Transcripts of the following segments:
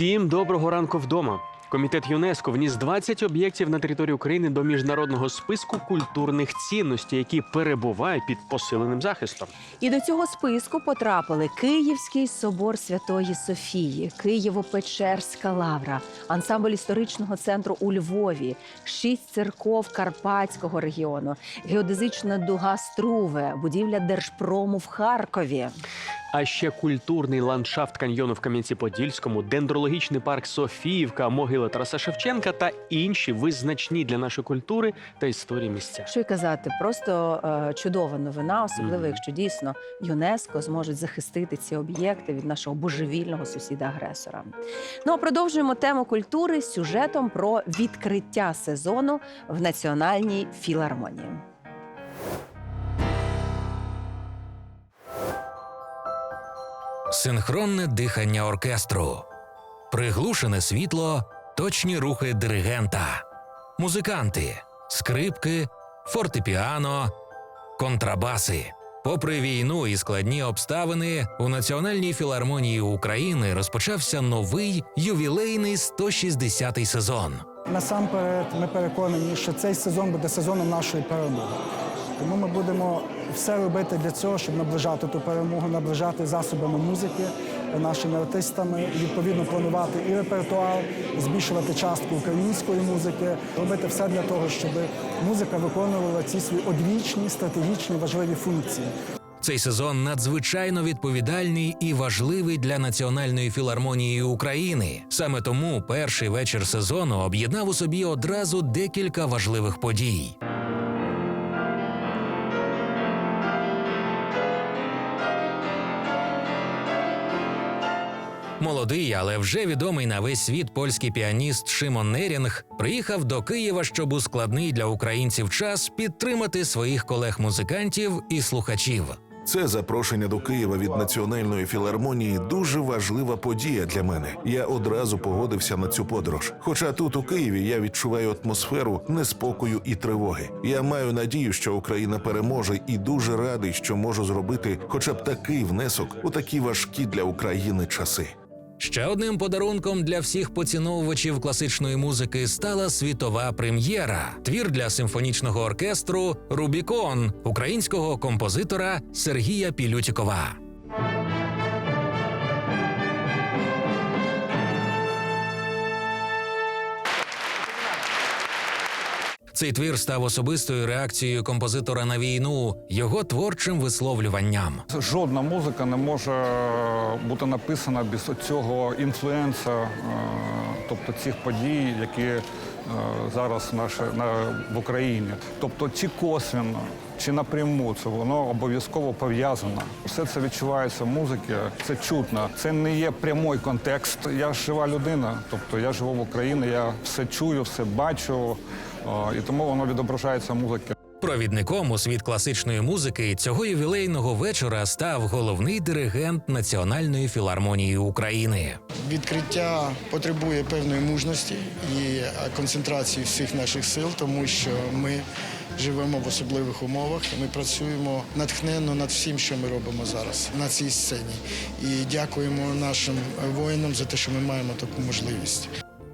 Всім доброго ранку вдома. Комітет ЮНЕСКО вніс 20 об'єктів на території України до міжнародного списку культурних цінностей, які перебувають під посиленим захистом. І до цього списку потрапили Київський собор Святої Софії, Києво-Печерська лавра, ансамбль історичного центру у Львові, шість церков Карпатського регіону, геодезична дуга Струве, будівля Держпрому в Харкові. А ще культурний ландшафт каньйону в Кам'янці-Подільському, дендрологічний парк Софіївка, могила Тараса Шевченка та інші визначні для нашої культури та історії місця. Що й казати, просто е, чудова новина, особливо якщо дійсно ЮНЕСКО зможуть захистити ці об'єкти від нашого божевільного сусіда-агресора. Ну а продовжуємо тему культури з сюжетом про відкриття сезону в Національній філармонії. Синхронне дихання оркестру, приглушене світло, точні рухи диригента, музиканти, скрипки, фортепіано, контрабаси. Попри війну і складні обставини, у Національній філармонії України розпочався новий ювілейний 160-й сезон. Насамперед, ми переконані, що цей сезон буде сезоном нашої перемоги. Тому ми будемо все робити для цього, щоб наближати ту перемогу, наближати засобами музики нашими артистами, відповідно планувати і репертуар, збільшувати частку української музики, робити все для того, щоб музика виконувала ці свої одвічні, стратегічні важливі функції. Цей сезон надзвичайно відповідальний і важливий для Національної філармонії України. Саме тому перший вечір сезону об'єднав у собі одразу декілька важливих подій. Молодий, але вже відомий на весь світ польський піаніст Шимон Нерінг приїхав до Києва, щоб у складний для українців час підтримати своїх колег-музикантів і слухачів. Це запрошення до Києва від національної філармонії дуже важлива подія для мене. Я одразу погодився на цю подорож. Хоча тут у Києві я відчуваю атмосферу неспокою і тривоги. Я маю надію, що Україна переможе, і дуже радий, що можу зробити хоча б такий внесок у такі важкі для України часи. Ще одним подарунком для всіх поціновувачів класичної музики стала світова прем'єра твір для симфонічного оркестру Рубікон українського композитора Сергія Пілютікова. Цей твір став особистою реакцією композитора на війну, його творчим висловлюванням. Жодна музика не може бути написана без цього інфлюенса, е, тобто цих подій, які е, зараз наше, на, в Україні. Тобто чи косвіно чи напряму, це воно обов'язково пов'язано. Все це відчувається в музиці, це чутно. Це не є прямий контекст. Я жива людина, тобто я живу в Україні, я все чую, все бачу, е, і тому воно відображається в музиці. Провідником у світ класичної музики цього ювілейного вечора став головний диригент Національної філармонії України. Відкриття потребує певної мужності і е, концентрації всіх наших сил, тому що ми живемо в особливих умовах. Ми працюємо натхненно над всім, що ми робимо зараз на цій сцені. І дякуємо нашим воїнам за те, що ми маємо таку можливість.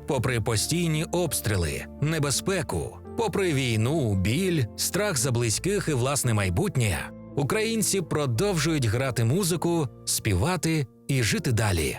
Попри постійні обстріли, небезпеку, попри війну, біль, страх за близьких і власне майбутнє, українці продовжують грати музику, співати і жити далі.